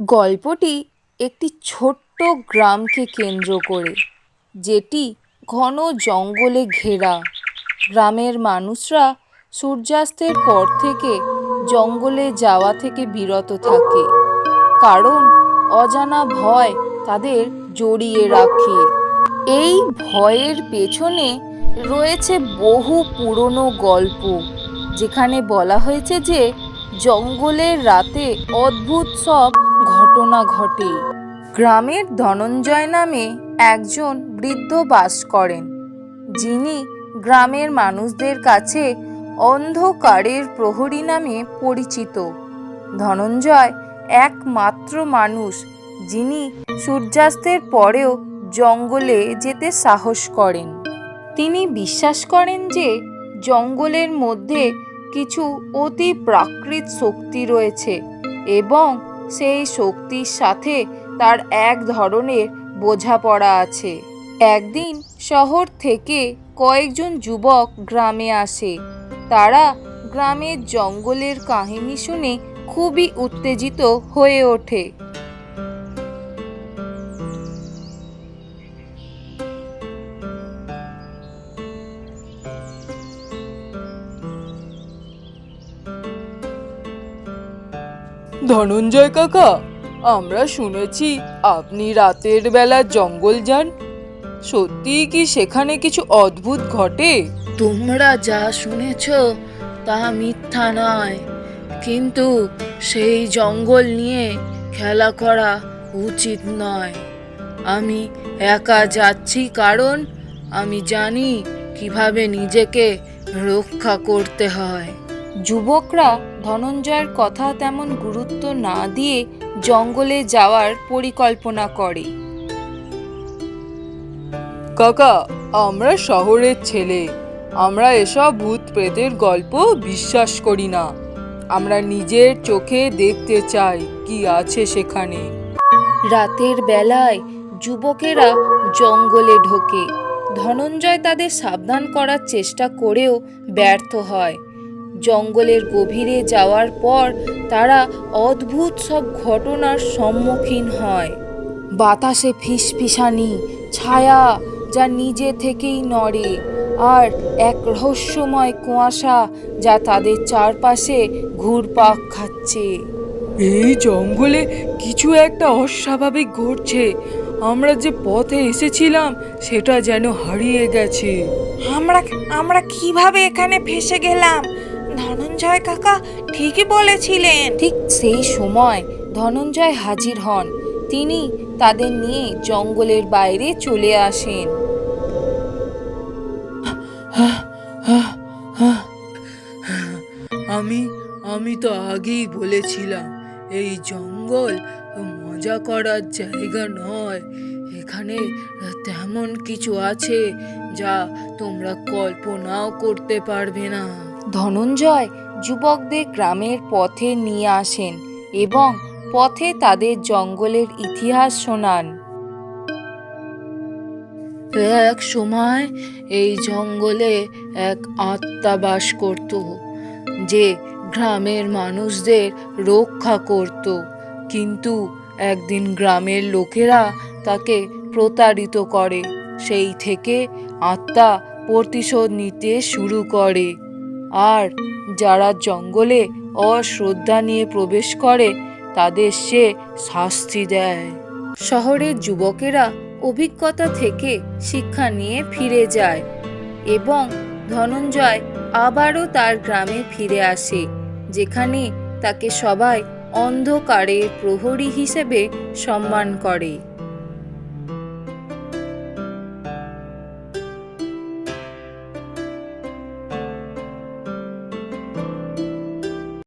গল্পটি একটি ছোট্ট গ্রামকে কেন্দ্র করে, যেটি ঘন জঙ্গলে ঘেরা। গ্রামের মানুষরা সূর্যাস্তের পর থেকে জঙ্গলে যাওয়া থেকে বিরত থাকে, কারণ অজানা ভয় তাদের জড়িয়ে রাখে। এই ভয়ের পেছনে রয়েছে বহু পুরনো গল্প, যেখানে বলা হয়েছে যে জঙ্গলের রাতে অদ্ভুত সব ঘটনা ঘটে। গ্রামের ধনঞ্জয় নামে একজন বৃদ্ধ বাস করেন, যিনি গ্রামের মানুষদের কাছে অন্ধকারের প্রহরী নামে পরিচিত। ধনঞ্জয় একমাত্র মানুষ, যিনি সূর্যাস্তের পরেও জঙ্গলে যেতে সাহস করেন। তিনি বিশ্বাস করেন যে জঙ্গলের মধ্যে কিছু অতি প্রাকৃত শক্তি রয়েছে এবং সেই শক্তির সাথে তার এক ধরনের বোঝাপড়া আছে। একদিন শহর থেকে কয়েকজন যুবক গ্রামে আসে। তারা গ্রামের জঙ্গলের কাহিনী শুনে খুবই উত্তেজিত হয়ে ওঠে। ধনঞ্জয় কাকা আমরা শুনেছি আপনি রাতের বেলা জঙ্গল যান। সত্যি কি সেখানে কিছু অদ্ভুত ঘটে? তোমরা যা শুনেছ তা মিথ্যা নয়। কিন্তু সেই জঙ্গল নিয়ে খেলা করা উচিত নয়। আমি একা যাচ্ছি কারণ আমি জানি কীভাবে নিজেকে রক্ষা করতে হয়। যুবকরা ধনঞ্জয়ের কথা তেমন গুরুত্ব না দিয়ে জঙ্গলে যাওয়ার পরিকল্পনা করে। কাকা আমরা শহরের ছেলে। আমরা এসব ভূত প্রেতের গল্প বিশ্বাস করি না। আমরা নিজের চোখে দেখতে চাই কি আছে সেখানে। রাতের বেলায় যুবকেরা জঙ্গলে ঢোকে। ধনঞ্জয় তাদের সাবধান করার চেষ্টা করেও ব্যর্থ হয়। জঙ্গলের গভীরে যাওয়ার পর তারা অদ্ভুত সব ঘটনার সম্মুখীন হয়। বাতাসে ফিসফিসানি ছায়া যা নিজে থেকেই নড়ে আর এক রহস্যময় কুয়াশা যা তাদের চারপাশে ঘুরপাক খাচ্ছে। এই জঙ্গলে কিছু একটা অস্বাভাবিক ঘটছে। আমরা যে পথে এসেছিলাম সেটা যেন হারিয়ে গেছে। আমরা আমরা কীভাবে এখানে ফেসে গেলাম? ধনঞ্জয় কাকা ঠিকই বলেছিলেন। ঠিক সেই সময় ধনঞ্জয় হাজির হন। তিনি তাদের নিয়ে জঙ্গলের বাইরে চলে আসেন। আমি আমি তো আগেই বলেছিলাম এই জঙ্গল মজা করার জায়গা নয়। এখানে তেমন কিছু আছে যা তোমরা কল্পনাও করতে পারবে না। ধনঞ্জয় যুবকদের গ্রামের পথে নিয়ে আসেন এবং পথে তাদের জঙ্গলের ইতিহাস শোনান। এক সময় এই জঙ্গলে এক আত্মা বাস করত, যে গ্রামের মানুষদের রক্ষা করত। কিন্তু একদিন গ্রামের লোকেরা তাকে প্রতারিত করে, সেই থেকে আত্মা প্রতিশোধ নিতে শুরু করে। আর যারা জঙ্গলে অশ্রদ্ধা নিয়ে প্রবেশ করে, তাদের সে শাস্তি দেয়। শহরের যুবকেরা অভিজ্ঞতা থেকে শিক্ষা নিয়ে ফিরে যায় এবং ধনঞ্জয় আবারও তার গ্রামে ফিরে আসে, যেখানে তাকে সবাই অন্ধকারের প্রহরী হিসেবে সম্মান করে।